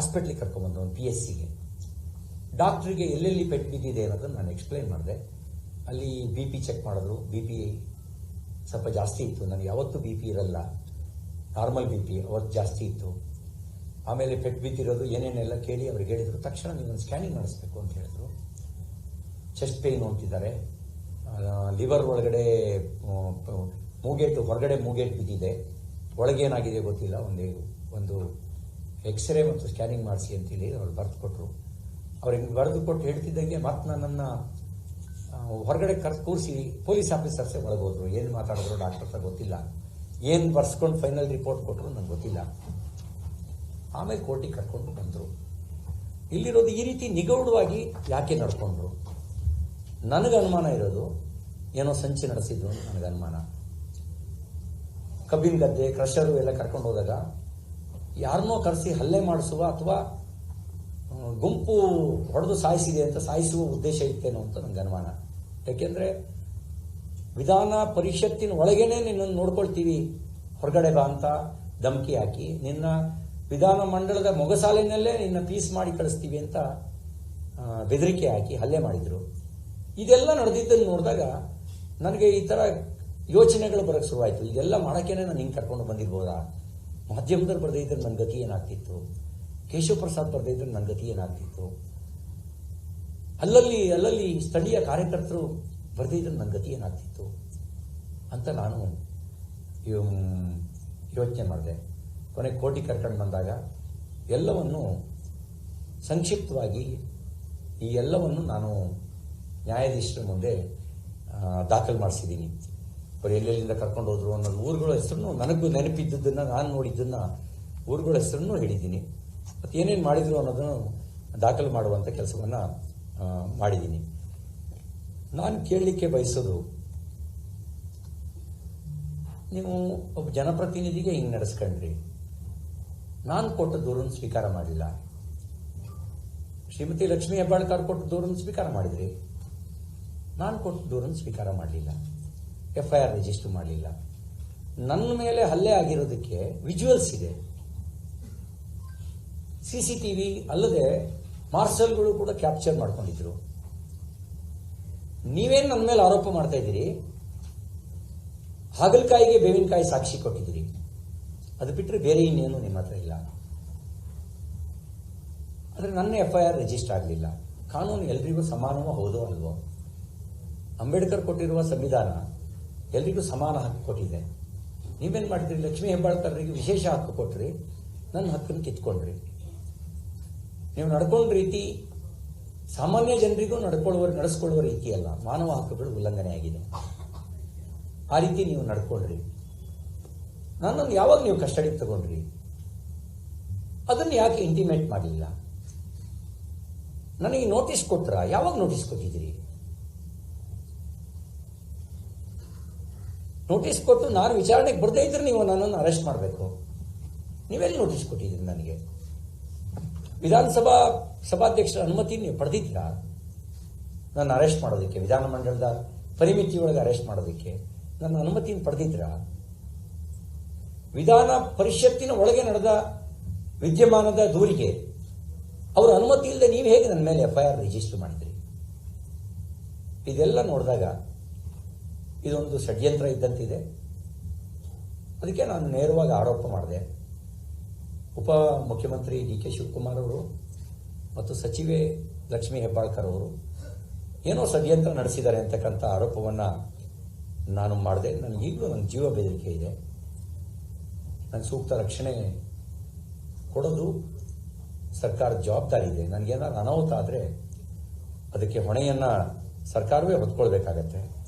ಹಾಸ್ಪಿಟ್ಲಿಗೆ ಕರ್ಕೊಂಬಂದು ಒಂದು ಪಿ ಎಸ್ ಸಿಗೆ ಡಾಕ್ಟ್ರಿಗೆ ಎಲ್ಲೆಲ್ಲಿ ಪೆಟ್ಟು ಬಿದ್ದಿದೆ ಅನ್ನೋದನ್ನು ನಾನು ಎಕ್ಸ್ಪ್ಲೈನ್ ಮಾಡಿದೆ. ಅಲ್ಲಿ ಬಿ ಪಿ ಚೆಕ್ ಮಾಡಿದ್ರು. ಬಿ ಪಿ ಸ್ವಲ್ಪ ಜಾಸ್ತಿ ಇತ್ತು. ನನಗೆ ಯಾವತ್ತೂ ಬಿ ಪಿ ಇರಲ್ಲ. ನಾರ್ಮಲ್ ಬಿ ಪಿ ಅವತ್ತು ಜಾಸ್ತಿ ಇತ್ತು. ಆಮೇಲೆ ಪೆಟ್ಟು ಬಿದ್ದಿರೋದು, ಏನೇನೆಲ್ಲ ಕೇಳಿ ಅವ್ರಿಗೆ ಹೇಳಿದ್ರು. ತಕ್ಷಣ ನೀವೊಂದು ಸ್ಕ್ಯಾನಿಂಗ್ ಮಾಡಿಸ್ಬೇಕು ಅಂತ ಹೇಳಿದ್ರು. ಚೆಸ್ಟ್ ಪೇಯ್ನ್ ಅಂತಿದ್ದಾರೆ ಲಿವರ್ ಒಳಗಡೆ ಮೂಗೇಟು, ಹೊರಗಡೆ ಮೂಗೇಟು ಬಿದ್ದಿದೆ. ಒಳಗೇನಾಗಿದೆ ಗೊತ್ತಿಲ್ಲ. ಒಂದು ಒಂದು ಎಕ್ಸ್ರೇ ಮತ್ತು ಸ್ಕ್ಯಾನಿಂಗ್ ಮಾಡಿಸಿ ಅಂತೇಳಿ ಅವ್ರು ಬರೆದು ಕೊಟ್ಟರು ಅವ್ರಿಗೆ ಬರೆದು ಕೊಟ್ಟು ಹೇಳ್ತಿದ್ದಂಗೆ ಮತ್ತೆ ನನ್ನನ್ನು ಹೊರಗಡೆ ಕರ್ ಕೂರಿಸಿ ಪೊಲೀಸ್ ಆಫೀಸರ್ಸೇ ಒಳಗೋದ್ರು. ಏನು ಮಾತಾಡಿದ್ರು ಡಾಕ್ಟರ್ ಹತ್ರ ಗೊತ್ತಿಲ್ಲ. ಏನು ಬರ್ಸ್ಕೊಂಡು ಫೈನಲ್ ರಿಪೋರ್ಟ್ ಕೊಟ್ಟರು ನಂಗೆ ಗೊತ್ತಿಲ್ಲ. ಆಮೇಲೆ ಕೋರ್ಟಿಗೆ ಕರ್ಕೊಂಡು ಬಂದರು. ಇಲ್ಲಿರೋದು ಈ ರೀತಿ ನಿಗೂಢವಾಗಿ ಯಾಕೆ ನಡ್ಕೊಂಡ್ರು? ನನಗೆ ಅನುಮಾನ ಇರೋದು ಏನೋ ಸಂಚಿ ನಡೆಸಿದ್ರು ನನಗೆ ಅನುಮಾನ. ಕಬ್ಬಿನ ಗದ್ದೆ ಕ್ರಷರು ಎಲ್ಲ ಕರ್ಕೊಂಡು ಹೋದಾಗ ಯಾರನ್ನೋ ಕರೆಸಿ ಹಲ್ಲೆ ಮಾಡಿಸುವ ಅಥವಾ ಗುಂಪು ಹೊಡೆದು ಸಾಯಿಸಿದೆ ಅಂತ ಸಾಯಿಸುವ ಉದ್ದೇಶ ಇತ್ತೇನೋ ಅಂತ ನನಗೆ ಅನುಮಾನ. ಯಾಕೆಂದ್ರೆ ವಿಧಾನ ಪರಿಷತ್ತಿನ ಒಳಗೇನೆ ನಿನ್ನನ್ನು ನೋಡ್ಕೊಳ್ತೀವಿ. ಹೊರಗಡೆ ಬಾ ಅಂತ ಧಮಕಿ ಹಾಕಿ, ನಿನ್ನ ವಿಧಾನ ಮಂಡಲದ ಮೊಗಸಾಲಿನಲ್ಲೇ ನಿನ್ನ ಪೀಸ್ ಮಾಡಿ ಕಳಿಸ್ತೀವಿ ಅಂತ ಬೆದರಿಕೆ ಹಾಕಿ ಹಲ್ಲೆ ಮಾಡಿದ್ರು. ಇದೆಲ್ಲ ನಡೆದಿದ್ದನ್ನು ನೋಡಿದಾಗ ನನಗೆ ಈ ಥರ ಯೋಚನೆಗಳು ಬರೋಕ್ಕೆ ಶುರುವಾಯಿತು. ಇದೆಲ್ಲ ಮಾಡೋಕ್ಕೇನೆ ನಾನು ಹಿಂಗೆ ಕರ್ಕೊಂಡು ಬಂದಿರ್ಬೋದಾ? ಮಾಧ್ಯಮದಲ್ಲಿ ಬರದೇ ಇದ್ರೆ ನನ್ನ ಗತಿ ಏನಾಗ್ತಿತ್ತು? ಕೇಶವ ಪ್ರಸಾದ್ ಬರದೇ ಇದ್ರೆ ನನ್ನ ಗತಿ ಏನಾಗ್ತಿತ್ತು? ಅಲ್ಲಲ್ಲಿ ಅಲ್ಲಲ್ಲಿ ಸ್ಥಳೀಯ ಕಾರ್ಯಕರ್ತರು ಬರದೇ ಇದ್ರೆ ನನ್ನ ಗತಿ ಏನಾಗ್ತಿತ್ತು? ಅಂತ ನಾನು ಯೋಚನೆ ಮಾಡಿದೆ. ಕೊನೆ ಕೋಟಿ ಕರ್ಕೊಂಡು ಬಂದಾಗ ಎಲ್ಲವನ್ನು ಸಂಕ್ಷಿಪ್ತವಾಗಿ ಈ ಎಲ್ಲವನ್ನು ನಾನು ನ್ಯಾಯಾಧೀಶರ ಮುಂದೆ ದಾಖಲು ಮಾಡಿಸಿದ್ದೀನಿ. ಅವ್ರು ಎಲ್ಲೆಲ್ಲಿಂದ ಕರ್ಕೊಂಡು ಹೋದ್ರು ಅನ್ನೋದು ಊರುಗಳ ಹೆಸರನ್ನು ನನಗೂ ನೆನಪಿದ್ದದನ್ನು ನಾನು ನೋಡಿದ್ದನ್ನ ಊರುಗಳ ಹೆಸರನ್ನು ಹೇಳಿದ್ದೀನಿ ಮತ್ತು ಏನೇನು ಮಾಡಿದ್ರು ಅನ್ನೋದನ್ನು ದಾಖಲು ಮಾಡುವಂಥ ಕೆಲಸವನ್ನು ಮಾಡಿದ್ದೀನಿ ನಾನು ಕೇಳಲಿಕ್ಕೆ ಬಯಸೋದು, ನೀವು ಒಬ್ಬ ಜನಪ್ರತಿನಿಧಿಗೆ ಹಿಂಗೆ ನಡೆಸ್ಕೊಂಡ್ರಿ. ನಾನು ಕೊಟ್ಟ ದೂರನ್ನು ಸ್ವೀಕಾರ ಮಾಡಿಲ್ಲ. ಶ್ರೀಮತಿ ಲಕ್ಷ್ಮೀ ಹೆಬ್ಬಾಳ್ಕರ್ ಕೊಟ್ಟ ದೂರನ್ನು ಸ್ವೀಕಾರ ಮಾಡಿದ್ರಿ. ನಾನು ಕೊಟ್ಟ ದೂರನ್ನು ಸ್ವೀಕಾರ ಮಾಡಲಿಲ್ಲ. ಎಫ್ ಐ ಆರ್ ರಿಜಿಸ್ಟರ್ ಮಾಡಲಿಲ್ಲ. ನನ್ನ ಮೇಲೆ ಹಲ್ಲೆ ಆಗಿರೋದಕ್ಕೆ ವಿಜುವಲ್ಸ್ ಇದೆ. ಸಿ ಸಿ ಟಿ ವಿ ಅಲ್ಲದೆ ಮಾರ್ಷಲ್ಗಳು ಕೂಡ ಕ್ಯಾಪ್ಚರ್ ಮಾಡ್ಕೊಂಡಿದ್ರು. ನೀವೇನು ನನ್ನ ಮೇಲೆ ಆರೋಪ ಮಾಡ್ತಾ ಇದ್ದೀರಿ? ಹಾಗಲಕಾಯಿಗೆ ಬೇವಿನಕಾಯಿ ಸಾಕ್ಷಿ ಕೊಟ್ಟಿದ್ದೀರಿ. ಅದು ಬಿಟ್ಟರೆ ಬೇರೆ ಇನ್ನೇನು ನಿಮ್ಮ ಹತ್ರ ಇಲ್ಲ. ಆದರೆ ನನ್ನ ಎಫ್ ಐ ಆರ್ ರಿಜಿಸ್ಟರ್ ಆಗಲಿಲ್ಲ. ಕಾನೂನು ಎಲ್ರಿಗೂ ಸಮಾನವೋ ಹೌದೋ ಅಲ್ವೋ? ಅಂಬೇಡ್ಕರ್ ಕೊಟ್ಟಿರುವ ಸಂವಿಧಾನ ಎಲ್ರಿಗೂ ಸಮಾನ ಹಕ್ಕು ಕೊಟ್ಟಿದೆ. ನೀವೇನು ಮಾಡಿದ್ರಿ? ಲಕ್ಷ್ಮೀ ಹೆಬ್ಬಾಳ್ಕರ್ರಿಗೆ ವಿಶೇಷ ಹಕ್ಕು ಕೊಟ್ರಿ. ನನ್ನ ಹಕ್ಕನ್ನು ಕಿತ್ಕೊಂಡ್ರಿ. ನೀವು ನಡ್ಕೊಂಡ ರೀತಿ ಸಾಮಾನ್ಯ ಜನರಿಗೂ ನಡ್ಕೊಳ್ಳುವ ನಡೆಸ್ಕೊಳ್ಳುವ ರೀತಿ ಅಲ್ಲ. ಮಾನವ ಹಕ್ಕುಗಳು ಉಲ್ಲಂಘನೆ ಆಗಿದೆ. ಆ ರೀತಿ ನೀವು ನಡ್ಕೊಂಡ್ರಿ. ನನ್ನನ್ನು ಯಾವಾಗ ನೀವು ಕಸ್ಟಡಿಗೆ ತಗೊಂಡ್ರಿ? ಅದನ್ನು ಯಾಕೆ ಇಂಟಿಮೇಟ್ ಮಾಡಲಿಲ್ಲ ನನಗೆ ನೋಟಿಸ್ ಕೊಟ್ರ? ಯಾವಾಗ ನೋಟಿಸ್ ಕೊಟ್ಟಿದ್ದೀರಿ? ನೋಟಿಸ್ ಕೊಟ್ಟು ನಾನು ವಿಚಾರಣೆಗೆ ಬರದೇ ಇದ್ರೆ ನೀವು ನನ್ನನ್ನು ಅರೆಸ್ಟ್ ಮಾಡಬೇಕು. ನೀವೆಲ್ಲಿ ನೋಟಿಸ್ ಕೊಟ್ಟಿದ್ದೀರಿ ನನಗೆ? ವಿಧಾನಸಭಾ ಸಭಾಧ್ಯಕ್ಷರ ಅನುಮತಿ ನೀವು ಪಡೆದಿದ್ದೀರಾ? ನನ್ನ ಅರೆಸ್ಟ್ ಮಾಡೋದಕ್ಕೆ ವಿಧಾನಮಂಡಲದ ಪರಿಮಿತಿಯೊಳಗೆ ಅರೆಸ್ಟ್ ಮಾಡೋದಕ್ಕೆ ನನ್ನ ಅನುಮತಿಯನ್ನು ಪಡೆದಿದ್ದೀರಾ? ವಿಧಾನ ಪರಿಷತ್ತಿನ ಒಳಗೆ ನಡೆದ ವಿದ್ಯಮಾನದ ದೂರಿಗೆ ಅವರ ಅನುಮತಿ ಇಲ್ಲದೆ ನೀವು ಹೇಗೆ ನನ್ನ ಮೇಲೆ ಎಫ್ ಐ ಆರ್ ರಿಜಿಸ್ಟರ್ ಮಾಡಿದ್ರಿ? ಇದೆಲ್ಲ ನೋಡಿದಾಗ ಇದೊಂದು ಷಡ್ಯಂತ್ರ ಇದ್ದಂತಿದೆ. ಅದಕ್ಕೆ ನಾನು ನೇರವಾಗಿ ಆರೋಪ ಮಾಡಿದೆ. ಉಪ ಮುಖ್ಯಮಂತ್ರಿ ಡಿ ಕೆ ಶಿವಕುಮಾರ್ ಅವರು ಮತ್ತು ಸಚಿವೆ ಲಕ್ಷ್ಮೀ ಹೆಬ್ಬಾಳ್ಕರ್ ಅವರು ಏನೋ ಷಡ್ಯಂತ್ರ ನಡೆಸಿದ್ದಾರೆ ಅಂತಕ್ಕಂಥ ಆರೋಪವನ್ನು ನಾನು ಮಾಡಿದೆ. ನನಗೆ ಈಗಲೂ ನನ್ನ ಜೀವ ಬೆದರಿಕೆ ಇದೆ. ನನ್ನ ಸೂಕ್ತ ರಕ್ಷಣೆ ಕೊಡೋದು ಸರ್ಕಾರದ ಜವಾಬ್ದಾರಿ ಇದೆ. ನನಗೇನಾದ್ರು ಅನಾಹುತ ಆದರೆ ಅದಕ್ಕೆ ಹೊಣೆಯನ್ನು ಸರ್ಕಾರವೇ ಹೊತ್ಕೊಳ್ಬೇಕಾಗತ್ತೆ.